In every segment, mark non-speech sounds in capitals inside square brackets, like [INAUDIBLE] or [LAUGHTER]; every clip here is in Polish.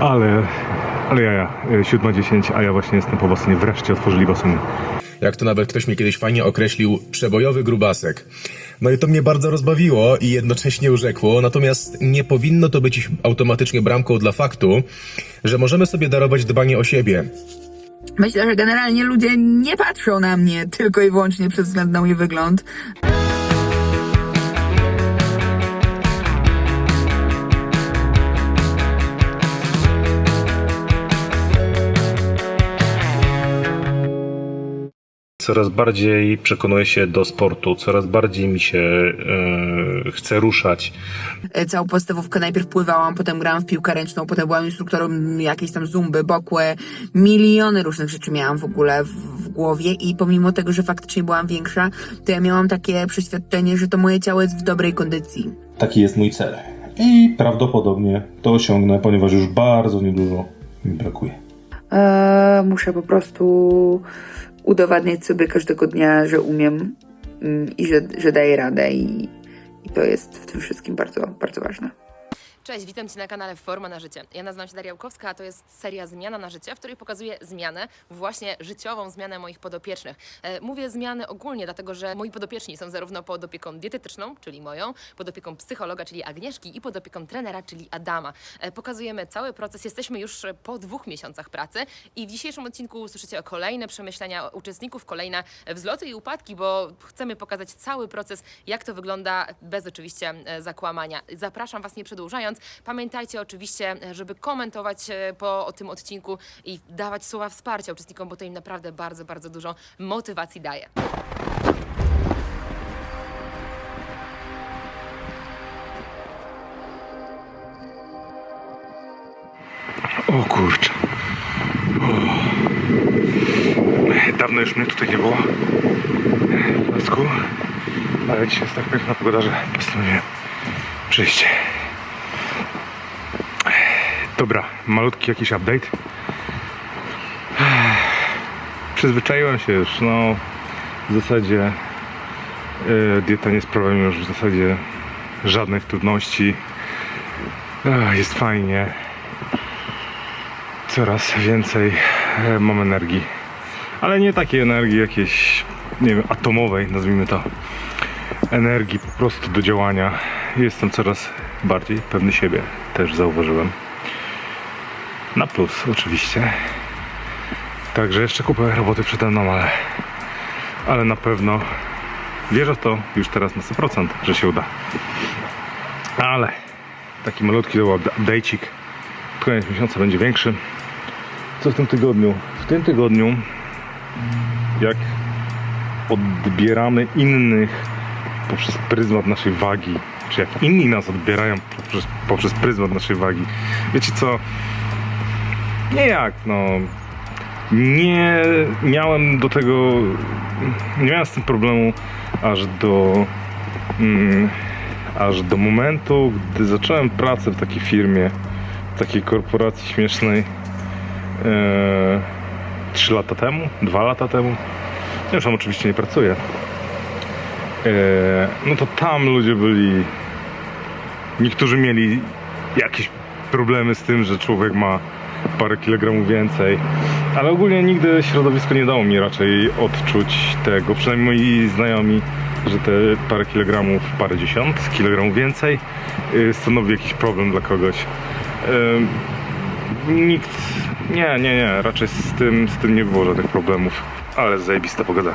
Ale, ale ja, ja, 7.10, a ja właśnie jestem po basenie. Wreszcie otworzyli basen. Jak to nawet ktoś mnie kiedyś fajnie określił, przebojowy grubasek. No i to mnie bardzo rozbawiło i jednocześnie urzekło, natomiast nie powinno to być automatycznie bramką dla faktu, że możemy sobie darować dbanie o siebie. Myślę, że generalnie ludzie nie patrzą na mnie tylko i wyłącznie przez wzgląd na mój wygląd. Coraz bardziej przekonuję się do sportu, coraz bardziej mi się e, chce ruszać. E, Całą podstawówkę najpierw pływałam, potem grałam w piłkę ręczną, potem byłam instruktorem jakiejś tam zumby, bokłe. Miliony różnych rzeczy miałam w ogóle w, w głowie i pomimo tego, że faktycznie byłam większa, to ja miałam takie przeświadczenie, że to moje ciało jest w dobrej kondycji. Taki jest mój cel. I prawdopodobnie to osiągnę, ponieważ już bardzo niedużo mi brakuje. Eee, muszę po prostu udowadniać sobie każdego dnia, że umiem mm, i że, że daję radę i, i to jest w tym wszystkim bardzo, bardzo ważne. Cześć, witam Cię na kanale Forma na Życie. Ja nazywam się Daria Łukowska, a to jest seria Zmiana na Życie, w której pokazuję zmianę, właśnie życiową zmianę moich podopiecznych. E, Mówię zmiany ogólnie, dlatego że moi podopieczni są zarówno pod opieką dietetyczną, czyli moją, pod opieką psychologa, czyli Agnieszki i pod opieką trenera, czyli Adama. E, Pokazujemy cały proces, jesteśmy już po dwóch miesiącach pracy i w dzisiejszym odcinku usłyszycie o kolejne przemyślenia uczestników, kolejne wzloty i upadki, bo chcemy pokazać cały proces, jak to wygląda bez oczywiście e, zakłamania. Zapraszam Was nie przedłużając. Pamiętajcie oczywiście, żeby komentować e, po tym odcinku i dawać słowa wsparcia uczestnikom, bo to im naprawdę bardzo, bardzo dużo motywacji daje. O kurczę. O. Dawno już mnie tutaj nie było. W Lasku. Ale dzisiaj jest tak piękna pogoda, że postanowiłem przyjść. Dobra, malutki jakiś update. Przyzwyczaiłem się już, no w zasadzie e, dieta nie sprawia mi już w zasadzie żadnych trudności. Ech, jest fajnie coraz więcej e, mam energii. Ale nie takiej energii jakiejś, nie wiem, atomowej, nazwijmy to. Energii po prostu do działania. Jestem coraz bardziej pewny siebie, też zauważyłem. Na plus, oczywiście. Także jeszcze kupę roboty przede mną, ale, ale na pewno wierzę w to już teraz na 100%, że się uda. Ale taki malutki update'cik. Pod koniec miesiąca będzie większy. Co w tym tygodniu? W tym tygodniu, jak odbieramy innych poprzez pryzmat naszej wagi, czy jak inni nas odbierają poprzez, poprzez pryzmat naszej wagi. Wiecie co? Nie jak, no. Nie miałem do tego, nie miałem z tym problemu aż do, mm, aż do momentu, gdy zacząłem pracę w takiej firmie, w takiej korporacji śmiesznej e, 3 lata temu, 2 lata temu. Ja już tam oczywiście nie pracuję. E, no to tam ludzie byli. Niektórzy mieli jakieś problemy z tym, że człowiek ma parę kilogramów więcej. Ale ogólnie nigdy środowisko nie dało mi raczej odczuć tego, przynajmniej moi znajomi, że te parę kilogramów, parę dziesiąt kilogramów więcej y, stanowi jakiś problem dla kogoś. Nikt. Nie, nie, nie. Raczej z tym, z tym nie było żadnych problemów. Ale zajebista pogoda.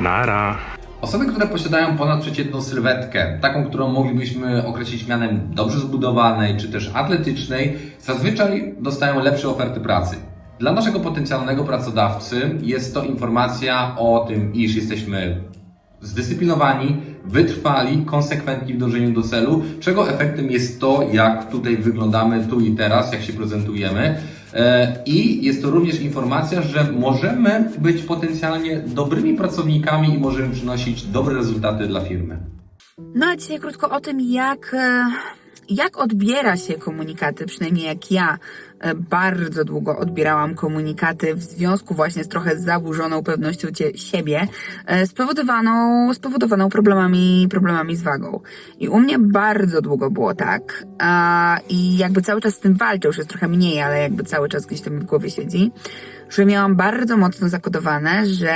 Nara. Osoby, które posiadają ponadprzeciętną sylwetkę, taką, którą moglibyśmy określić mianem dobrze zbudowanej czy też atletycznej, zazwyczaj dostają lepsze oferty pracy. Dla naszego potencjalnego pracodawcy jest to informacja o tym, iż jesteśmy zdyscyplinowani, wytrwali, konsekwentni w dążeniu do celu, czego efektem jest to, jak tutaj wyglądamy tu i teraz, jak się prezentujemy. E, I jest to również informacja, że możemy być potencjalnie dobrymi pracownikami i możemy przynosić dobre rezultaty dla firmy. No a dzisiaj krótko o tym, jak e, jak odbiera się komunikaty, przynajmniej jak ja e, bardzo długo odbierałam komunikaty w związku właśnie z trochę zaburzoną pewnością siebie, e, spowodowaną, spowodowaną problemami, problemami z wagą. I u mnie bardzo długo było tak, i jakby cały czas z tym walczę, już jest trochę mniej, ale jakby cały czas gdzieś tam w głowie siedzi, że miałam bardzo mocno zakodowane, że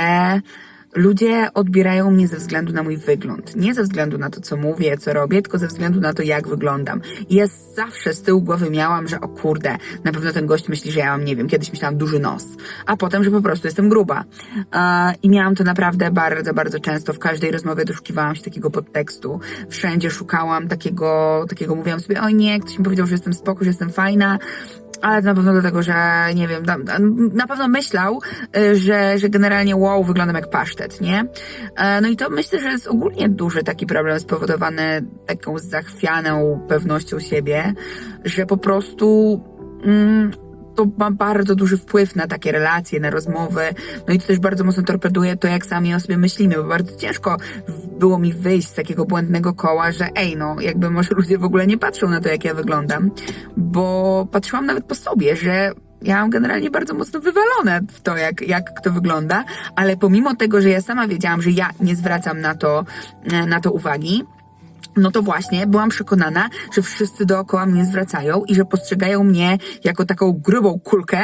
ludzie odbierają mnie ze względu na mój wygląd. Nie ze względu na to, co mówię, co robię, tylko ze względu na to, jak wyglądam. I ja zawsze z tyłu głowy miałam, że o kurde, na pewno ten gość myśli, że ja mam, nie wiem, kiedyś myślałam duży nos, a potem, że po prostu jestem gruba. I miałam to naprawdę bardzo, bardzo często. W każdej rozmowie doszukiwałam się takiego podtekstu. Wszędzie szukałam takiego, takiego mówiłam sobie, oj nie, ktoś mi powiedział, że jestem spoko, że jestem fajna, ale na pewno dlatego, że nie wiem, na, na pewno myślał, y, że, że generalnie wow, wyglądam jak pasztet, nie? E, No i to myślę, że jest ogólnie duży taki problem spowodowany taką zachwianą pewnością siebie, że po prostu mm, to ma bardzo duży wpływ na takie relacje, na rozmowy, no i to też bardzo mocno torpeduje to, jak sami o sobie myślimy, bo bardzo ciężko było mi wyjść z takiego błędnego koła, że ej, no, jakby może ludzie w ogóle nie patrzą na to, jak ja wyglądam, bo patrzyłam nawet po sobie, że ja mam generalnie bardzo mocno wywalone w to, jak, jak kto wygląda, ale pomimo tego, że ja sama wiedziałam, że ja nie zwracam na to, na to uwagi, no to właśnie byłam przekonana, że wszyscy dookoła mnie zwracają i że postrzegają mnie jako taką grubą kulkę,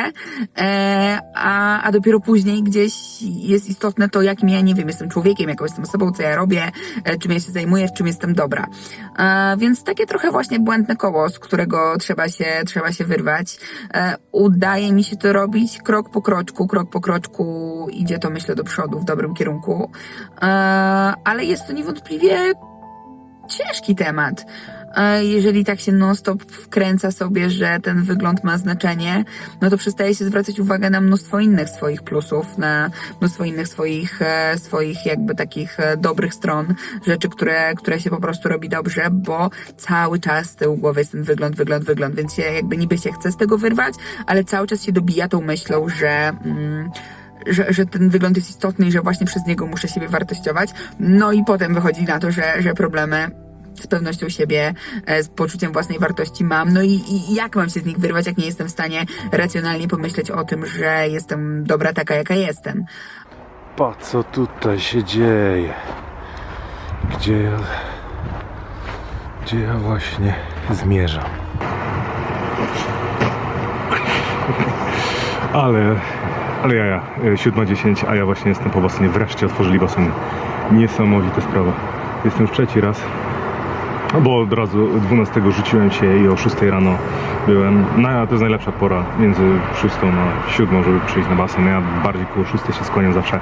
e, a, a dopiero później gdzieś jest istotne to, jakim ja, nie wiem, jestem człowiekiem, jaką jestem osobą, co ja robię, e, czym ja się zajmuję, w czym jestem dobra. E, więc takie trochę właśnie błędne koło, z którego trzeba się, trzeba się wyrwać. E, udaje mi się to robić krok po kroczku, krok po kroczku idzie to, myślę, do przodu w dobrym kierunku. E, ale jest to niewątpliwie ciężki temat. Jeżeli tak się non-stop wkręca sobie, że ten wygląd ma znaczenie, no to przestaje się zwracać uwagę na mnóstwo innych swoich plusów, na mnóstwo innych swoich, e, swoich jakby takich e, dobrych stron, rzeczy, które, które się po prostu robi dobrze, bo cały czas z tyłu głowy jest ten wygląd, wygląd, wygląd, więc się jakby niby się chce z tego wyrwać, ale cały czas się dobija tą myślą, że... Mm, że, że ten wygląd jest istotny i że właśnie przez niego muszę siebie wartościować. No i potem wychodzi na to, że, że problemy z pewnością siebie, e, z poczuciem własnej wartości mam. No i, i jak mam się z nich wyrwać, jak nie jestem w stanie racjonalnie pomyśleć o tym, że jestem dobra taka, jaka jestem. Pa, co tutaj się dzieje? Gdzie ja... Gdzie ja właśnie zmierzam? Ale... Ale ja, ja. 7.10, a ja właśnie jestem po basenie. Wreszcie otworzyli basen. Niesamowita sprawa. Jestem już trzeci raz. Bo od razu 12 rzuciłem się i o 6 rano byłem. No a to jest najlepsza pora między 6 na 7, żeby przyjść na basen. Ja bardziej koło 6 się skłaniam zawsze.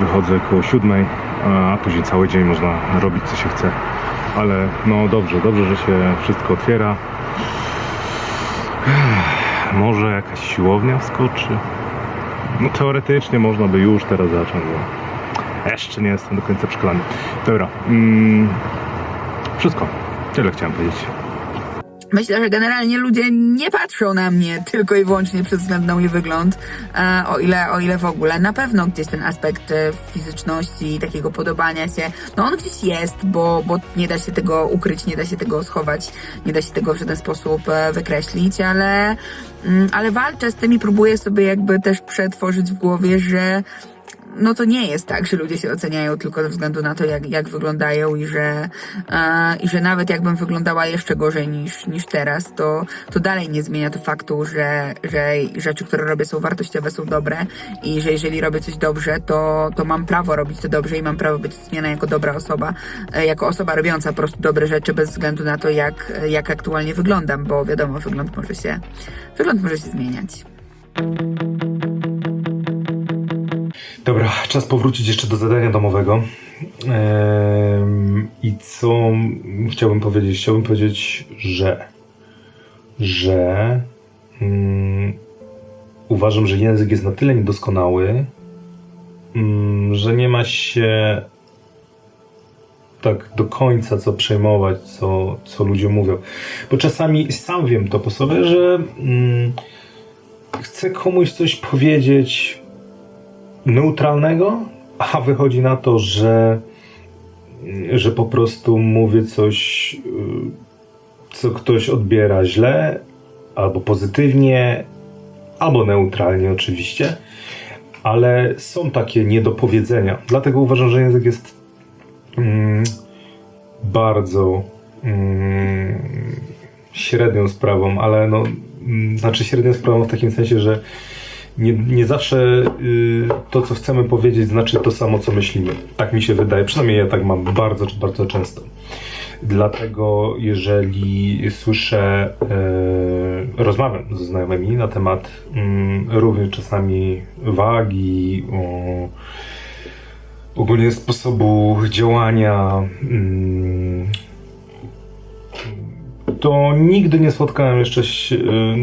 Wychodzę koło 7, a później cały dzień można robić co się chce. Ale no dobrze, dobrze, że się wszystko otwiera. Może jakaś siłownia wskoczy? No teoretycznie można by już teraz zacząć, bo jeszcze nie jestem do końca przekonany. Dobra. Mm, wszystko. Tyle chciałem powiedzieć. Myślę, że generalnie ludzie nie patrzą na mnie tylko i wyłącznie przez wzgląd na mój wygląd, e, o ile, o ile w ogóle. Na pewno gdzieś ten aspekt e, fizyczności, takiego podobania się, no on gdzieś jest, bo, bo nie da się tego ukryć, nie da się tego schować, nie da się tego w żaden sposób e, wykreślić, ale, mm, ale walczę z tym i próbuję sobie jakby też przetworzyć w głowie, że no to nie jest tak, że ludzie się oceniają tylko ze względu na to, jak, jak wyglądają i że, e, i że nawet jakbym wyglądała jeszcze gorzej niż, niż teraz, to, to dalej nie zmienia to faktu, że, że rzeczy, które robię są wartościowe, są dobre i że jeżeli robię coś dobrze, to, to mam prawo robić to dobrze i mam prawo być oceniana jako dobra osoba, e, jako osoba robiąca po prostu dobre rzeczy bez względu na to, jak, jak aktualnie wyglądam, bo wiadomo, wygląd może się, wygląd może się zmieniać. Dobra, czas powrócić jeszcze do zadania domowego. I co chciałbym powiedzieć? Chciałbym powiedzieć, że że mm, uważam, że język jest na tyle niedoskonały, mm, że nie ma się tak do końca co przejmować, co, co ludzie mówią. Bo czasami sam wiem to po sobie, że mm, chcę komuś coś powiedzieć neutralnego, a wychodzi na to, że, że po prostu mówię coś, y, co ktoś odbiera źle, albo pozytywnie, albo neutralnie oczywiście, ale są takie niedopowiedzenia. Dlatego uważam, że język jest mm, bardzo mm, średnią sprawą, ale no, mm, znaczy średnią sprawą w takim sensie, że nie, nie zawsze y, to, co chcemy powiedzieć, znaczy to samo, co myślimy. Tak mi się wydaje. Przynajmniej ja tak mam bardzo, bardzo często. Dlatego, jeżeli słyszę, e, rozmawiam ze znajomymi na temat mm, również czasami wagi, o, ogólnie sposobu działania, mm, to nigdy nie spotkałem jeszcze, y,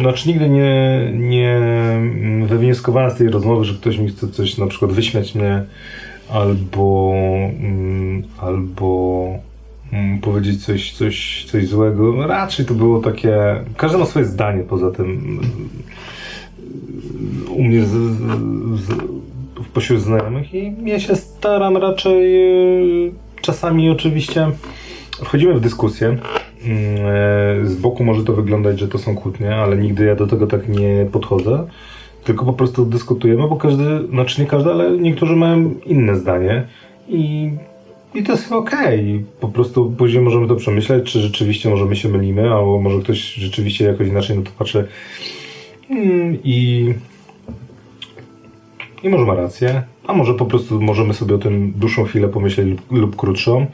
znaczy nigdy nie, nie mm, wywnioskowałem z tej rozmowy, że ktoś mi chce coś na przykład wyśmiać mnie albo, mm, albo mm, powiedzieć coś, coś, coś złego. Raczej to było takie, każdy ma swoje zdanie poza tym. U mnie z, z, pośród znajomych i ja się staram raczej y, czasami oczywiście wchodzimy w dyskusję. Mm, e, Z boku może to wyglądać, że to są kłótnie, ale nigdy ja do tego tak nie podchodzę. Tylko po prostu dyskutujemy, bo każdy, znaczy nie każdy, ale niektórzy mają inne zdanie i, i to jest okej. Po prostu później możemy to przemyśleć, czy rzeczywiście możemy się mylimy, albo może ktoś rzeczywiście jakoś inaczej na to patrzy. Mm, I, I może ma rację, a może po prostu możemy sobie o tym dłuższą chwilę pomyśleć lub, lub krótszą.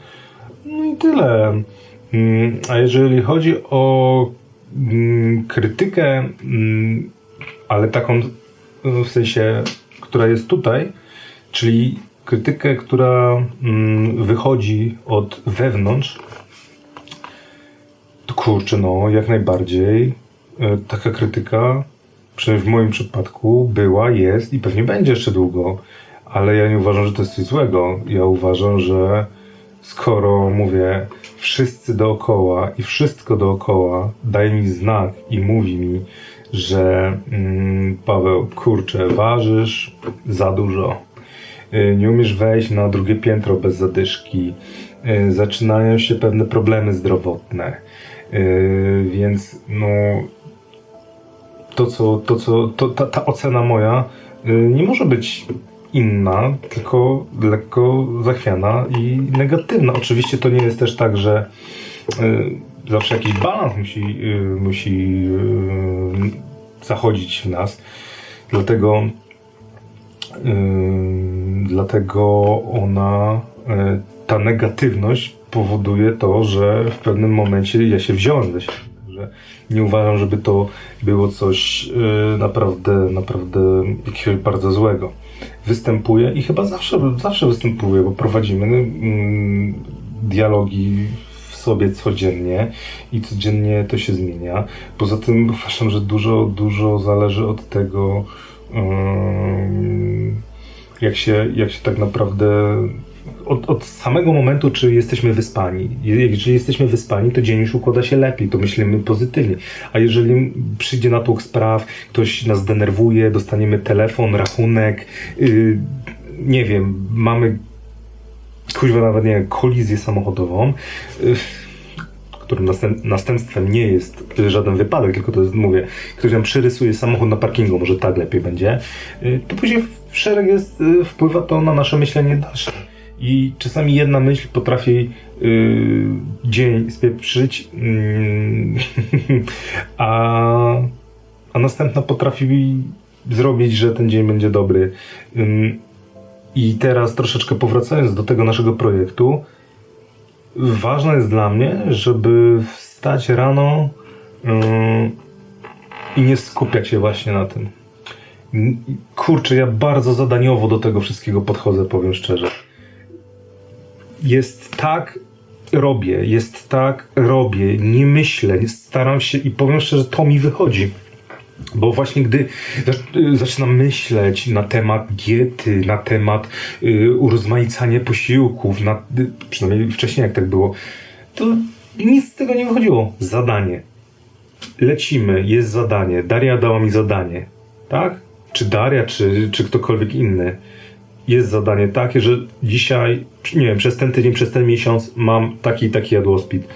No i tyle. Mm, A jeżeli chodzi o mm, krytykę, mm, ale taką w sensie, która jest tutaj, czyli krytykę, która wychodzi od wewnątrz, to kurczę, no, jak najbardziej y, taka krytyka, przynajmniej w moim przypadku, była, jest i pewnie będzie jeszcze długo, ale ja nie uważam, że to jest coś złego. Ja uważam, że skoro mówię, wszyscy dookoła i wszystko dookoła daje mi znak i mówi mi, że mm, Paweł, kurczę, ważysz za dużo. Y, Nie umiesz wejść na drugie piętro bez zadyszki. Y, Zaczynają się pewne problemy zdrowotne. Y, Więc no, to, co, to, co, to, ta, ta ocena moja nie może być inna, tylko lekko zachwiana i negatywna. Oczywiście to nie jest też tak, że y, zawsze jakiś balans musi, y, musi y, zachodzić w nas. Dlatego Yy, dlatego ona, yy, ta negatywność powoduje to, że w pewnym momencie ja się wziąłem ze siebie. Nie uważam, żeby to było coś yy, naprawdę, naprawdę jakiegoś bardzo złego. Występuje i chyba zawsze, zawsze występuje, bo prowadzimy mm, dialogi w sobie codziennie i codziennie to się zmienia. Poza tym uważam, że dużo, dużo zależy od tego, Ym, jak się, jak się tak naprawdę od, od samego momentu, czy jesteśmy wyspani. Je- Jeżeli jesteśmy wyspani, to dzień już układa się lepiej, to myślimy pozytywnie. A jeżeli przyjdzie natłok spraw, ktoś nas denerwuje, dostaniemy telefon, rachunek, yy, nie wiem, mamy kuźwa nawet nie kolizję samochodową, yy, którym następ, następstwem nie jest żaden wypadek, tylko to jest, mówię, ktoś nam przyrysuje samochód na parkingu, może tak lepiej będzie, y, to później w szereg jest, y, wpływa to na nasze myślenie dalsze. I czasami jedna myśl potrafi y, dzień spieprzyć, y, [LAUGHS] a, a następna potrafi zrobić, że ten dzień będzie dobry. Ym, I teraz troszeczkę powracając do tego naszego projektu, ważne jest dla mnie, żeby wstać rano yy, i nie skupiać się właśnie na tym. Kurczę, ja bardzo zadaniowo do tego wszystkiego podchodzę, powiem szczerze. Jest tak, robię, jest tak, robię, nie myślę, staram się i powiem szczerze, to mi wychodzi. Bo właśnie gdy y, zaczynam myśleć na temat diety, na temat y, urozmaicania posiłków, na, y, przynajmniej wcześniej jak tak było, to nic z tego nie wychodziło. Zadanie. Lecimy, jest zadanie. Daria dała mi zadanie. Tak? Czy Daria, czy, czy ktokolwiek inny. Jest zadanie takie, że dzisiaj, nie wiem, przez ten tydzień, przez ten miesiąc mam taki i taki jadłospit.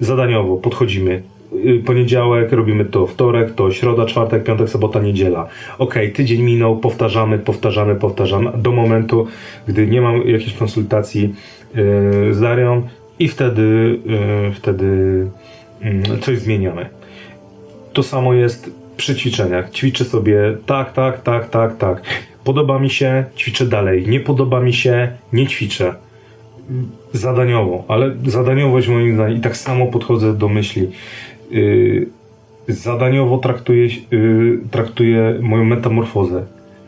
Zadaniowo podchodzimy. y, poniedziałek, robimy to wtorek, to środa, czwartek, piątek, sobota, niedziela. Okej, tydzień minął, powtarzamy, powtarzamy, powtarzamy, do momentu, gdy nie mam jakiejś konsultacji y, z Darią i wtedy, y, wtedy y, coś zmieniamy. To samo jest przy ćwiczeniach. Ćwiczę sobie tak, tak, tak, tak, tak. Podoba mi się, ćwiczę dalej. Nie podoba mi się, nie ćwiczę. Zadaniowo, ale zadaniowość moim zdaniem i tak samo podchodzę do myśli. Yy, zadaniowo traktuję, yy, traktuję moją metamorfozę.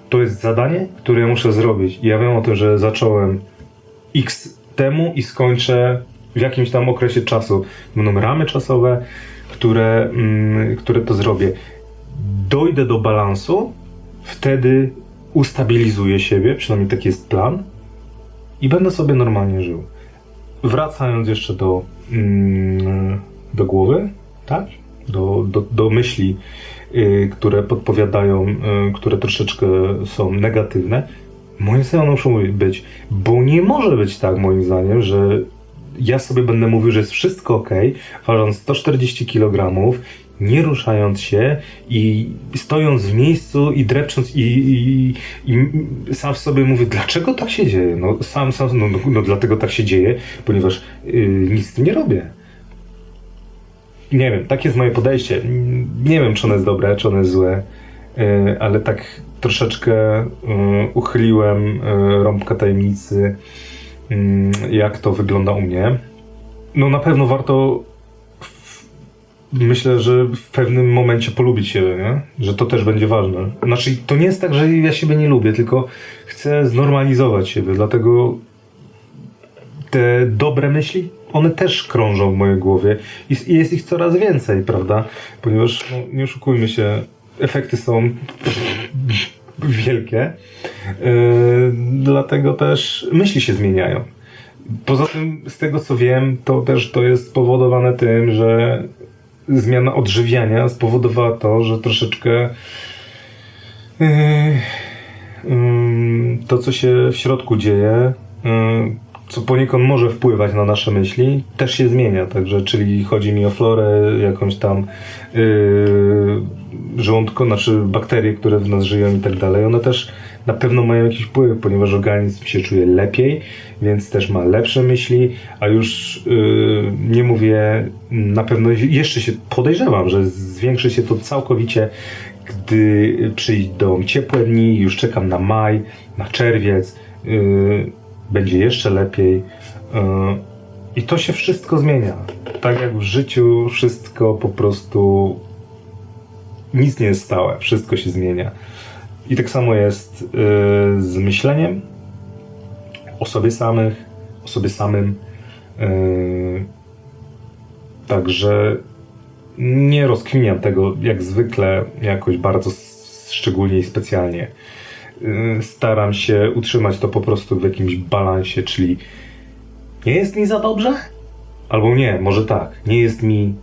To jest zadanie, które ja muszę zrobić. I ja wiem o tym, że zacząłem x temu i skończę w jakimś tam okresie czasu. Będą ramy czasowe, które, mm, które to zrobię. Dojdę do balansu, wtedy ustabilizuję siebie, przynajmniej taki jest plan, i będę sobie normalnie żył. Wracając jeszcze do, mm, do głowy, tak? Do, do, do myśli, y, które podpowiadają, y, które troszeczkę są negatywne, moim zdaniem muszą być, bo nie może być tak, moim zdaniem, że ja sobie będę mówił, że jest wszystko ok, ważąc 140 kg, nie ruszając się i stojąc w miejscu i drepcząc i, i, i sam w sobie mówię, dlaczego tak się dzieje? No sam, sam, no, no, no dlatego tak się dzieje, ponieważ yy, nic nie robię. Nie wiem, takie jest moje podejście. Nie wiem, czy ono jest dobre, czy ono jest złe, yy, ale tak troszeczkę yy, uchyliłem yy, rąbka tajemnicy, yy, jak to wygląda u mnie. No na pewno warto myślę, że w pewnym momencie polubić siebie, nie? Że to też będzie ważne. Znaczy, to nie jest tak, że ja siebie nie lubię, tylko chcę znormalizować siebie, dlatego te dobre myśli, one też krążą w mojej głowie i jest ich coraz więcej, prawda? Ponieważ, no, nie oszukujmy się, efekty są [LAUGHS] wielkie, yy, dlatego też myśli się zmieniają. Poza tym, z tego co wiem, to też to jest spowodowane tym, że zmiana odżywiania spowodowała to, że troszeczkę yy, ym, to, co się w środku dzieje, ym, co poniekąd może wpływać na nasze myśli, też się zmienia. Także, czyli chodzi mi o florę, jakąś tam yy, żołądko, znaczy bakterie, które w nas żyją i tak dalej. One też na pewno mają jakiś wpływ, ponieważ organizm się czuje lepiej, więc też ma lepsze myśli, a już yy, nie mówię, na pewno jeszcze się podejrzewam, że zwiększy się to całkowicie, gdy przyjdą ciepłe dni, już czekam na maj, na czerwiec, yy, będzie jeszcze lepiej. Yy, I to się wszystko zmienia. Tak jak w życiu wszystko po prostu nic nie jest stałe, wszystko się zmienia. I tak samo jest yy, z myśleniem o sobie samych, o sobie samym. Yy, także nie rozkminiam tego jak zwykle jakoś bardzo szczególnie i specjalnie. Yy, Staram się utrzymać to po prostu w jakimś balansie, czyli nie jest mi za dobrze? Albo nie, może tak, nie jest mi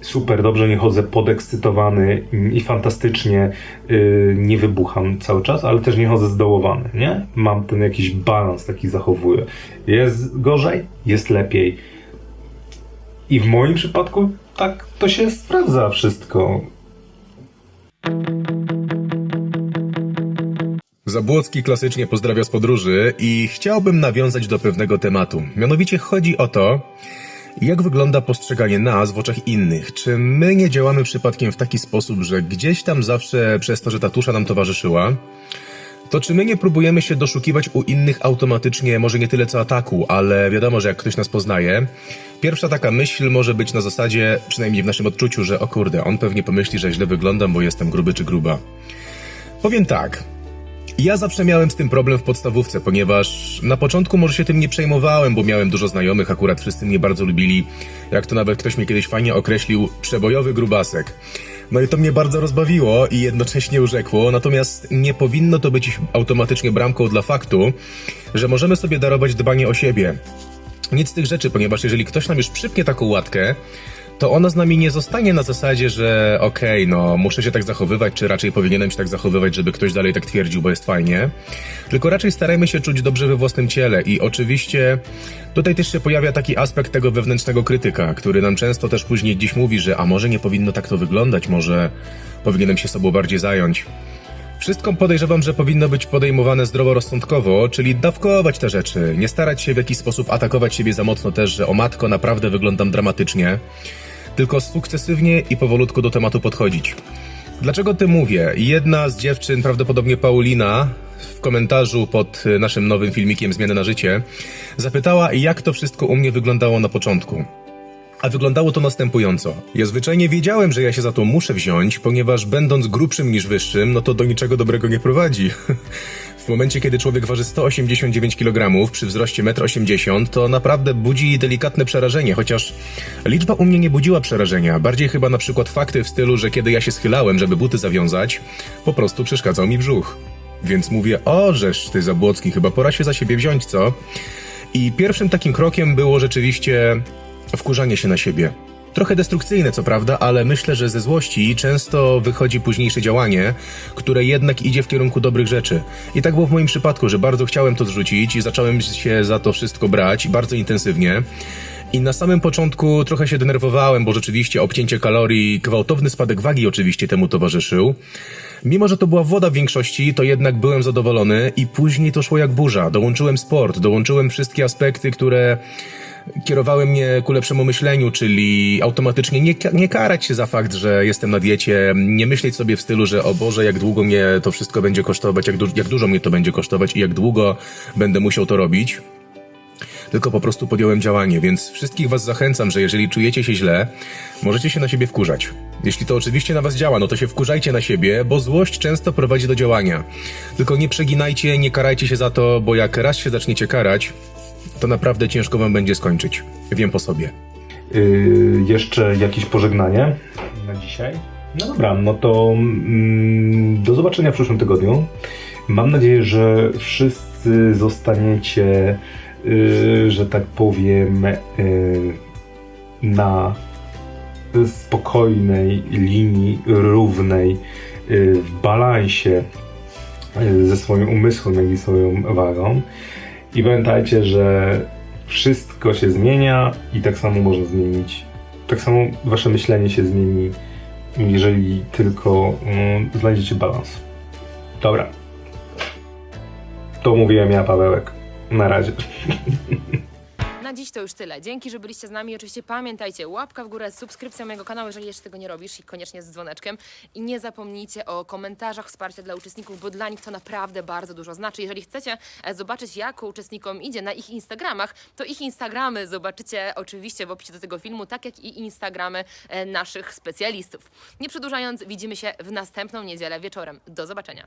super dobrze, nie chodzę podekscytowany i fantastycznie yy, nie wybucham cały czas, ale też nie chodzę zdołowany, nie? Mam ten jakiś balans taki zachowuję. Jest gorzej, jest lepiej. I w moim przypadku tak to się sprawdza wszystko. Zabłocki klasycznie pozdrawia z podróży i chciałbym nawiązać do pewnego tematu. Mianowicie chodzi o to, jak wygląda postrzeganie nas w oczach innych. Czy my nie działamy przypadkiem w taki sposób, że gdzieś tam zawsze przez to, że ta tusza nam towarzyszyła, to czy my nie próbujemy się doszukiwać u innych automatycznie, może nie tyle co ataku, ale wiadomo, że jak ktoś nas poznaje, pierwsza taka myśl może być na zasadzie, przynajmniej w naszym odczuciu, że o kurde, on pewnie pomyśli, że źle wyglądam, bo jestem gruby czy gruba. Powiem tak. Ja zawsze miałem z tym problem w podstawówce, ponieważ na początku może się tym nie przejmowałem, bo miałem dużo znajomych, akurat wszyscy mnie bardzo lubili. Jak to nawet ktoś mnie kiedyś fajnie określił, przebojowy grubasek. No i to mnie bardzo rozbawiło i jednocześnie urzekło, natomiast nie powinno to być automatycznie bramką dla faktu, że możemy sobie darować dbanie o siebie. Nic z tych rzeczy, ponieważ jeżeli ktoś nam już przypnie taką łatkę, to ona z nami nie zostanie na zasadzie, że okej, no muszę się tak zachowywać, czy raczej powinienem się tak zachowywać, żeby ktoś dalej tak twierdził, bo jest fajnie. Tylko raczej starajmy się czuć dobrze we własnym ciele i oczywiście tutaj też się pojawia taki aspekt tego wewnętrznego krytyka, który nam często też później gdzieś mówi, że a może nie powinno tak to wyglądać, może powinienem się sobą bardziej zająć. Wszystko podejrzewam, że powinno być podejmowane zdroworozsądkowo, czyli dawkować te rzeczy, nie starać się w jakiś sposób atakować siebie za mocno też, że o matko naprawdę wyglądam dramatycznie, tylko sukcesywnie i powolutku do tematu podchodzić. Dlaczego ty mówię? Jedna z dziewczyn, prawdopodobnie Paulina, w komentarzu pod y, naszym nowym filmikiem Zmiany na życie, zapytała, jak to wszystko u mnie wyglądało na początku. A wyglądało to następująco. Ja zwyczajnie wiedziałem, że ja się za to muszę wziąć, ponieważ będąc grubszym niż wyższym, no to do niczego dobrego nie prowadzi. [LAUGHS] W momencie, kiedy człowiek waży 189 kg przy wzroście 1,80 m, to naprawdę budzi delikatne przerażenie, chociaż liczba u mnie nie budziła przerażenia. Bardziej chyba na przykład fakty w stylu, że kiedy ja się schylałem, żeby buty zawiązać, po prostu przeszkadzał mi brzuch. Więc mówię, o żeż ty Zabłocki, chyba pora się za siebie wziąć, co? I pierwszym takim krokiem było rzeczywiście wkurzanie się na siebie. Trochę destrukcyjne, co prawda, ale myślę, że ze złości często wychodzi późniejsze działanie, które jednak idzie w kierunku dobrych rzeczy. I tak było w moim przypadku, że bardzo chciałem to zrzucić i zacząłem się za to wszystko brać bardzo intensywnie. I na samym początku trochę się denerwowałem, bo rzeczywiście obcięcie kalorii, gwałtowny spadek wagi oczywiście temu towarzyszył. Mimo, że to była woda w większości, to jednak byłem zadowolony i później to szło jak burza. Dołączyłem sport, dołączyłem wszystkie aspekty, które kierowały mnie ku lepszemu myśleniu, czyli automatycznie nie, nie karać się za fakt, że jestem na diecie, nie myśleć sobie w stylu, że o Boże, jak długo mnie to wszystko będzie kosztować, jak, du- jak dużo mnie to będzie kosztować i jak długo będę musiał to robić tylko po prostu podjąłem działanie, więc wszystkich Was zachęcam, że jeżeli czujecie się źle, możecie się na siebie wkurzać. Jeśli to oczywiście na Was działa, no to się wkurzajcie na siebie, bo złość często prowadzi do działania. Tylko nie przeginajcie, nie karajcie się za to, bo jak raz się zaczniecie karać, to naprawdę ciężko Wam będzie skończyć. Wiem po sobie. Yy, jeszcze jakieś pożegnanie na dzisiaj? No dobra, no to mm, do zobaczenia w przyszłym tygodniu. Mam nadzieję, że wszyscy zostaniecie, yy, że tak powiem, yy, na spokojnej linii, równej, yy, w balansie yy, ze swoim umysłem, jak i swoją wagą. I pamiętajcie, że wszystko się zmienia i tak samo można zmienić. Tak samo wasze myślenie się zmieni, jeżeli tylko mm, znajdziecie balans. Dobra. To mówiłem ja, Pawełek. Na razie. [LAUGHS] Na dziś to już tyle. Dzięki, że byliście z nami. Oczywiście pamiętajcie, łapka w górę, subskrypcja mojego kanału, jeżeli jeszcze tego nie robisz i koniecznie z dzwoneczkiem. I nie zapomnijcie o komentarzach wsparcia dla uczestników, bo dla nich to naprawdę bardzo dużo znaczy. Jeżeli chcecie e, zobaczyć, jak uczestnikom idzie na ich Instagramach, to ich Instagramy zobaczycie oczywiście w opisie do tego filmu, tak jak i Instagramy e, naszych specjalistów. Nie przedłużając, widzimy się w następną niedzielę wieczorem. Do zobaczenia.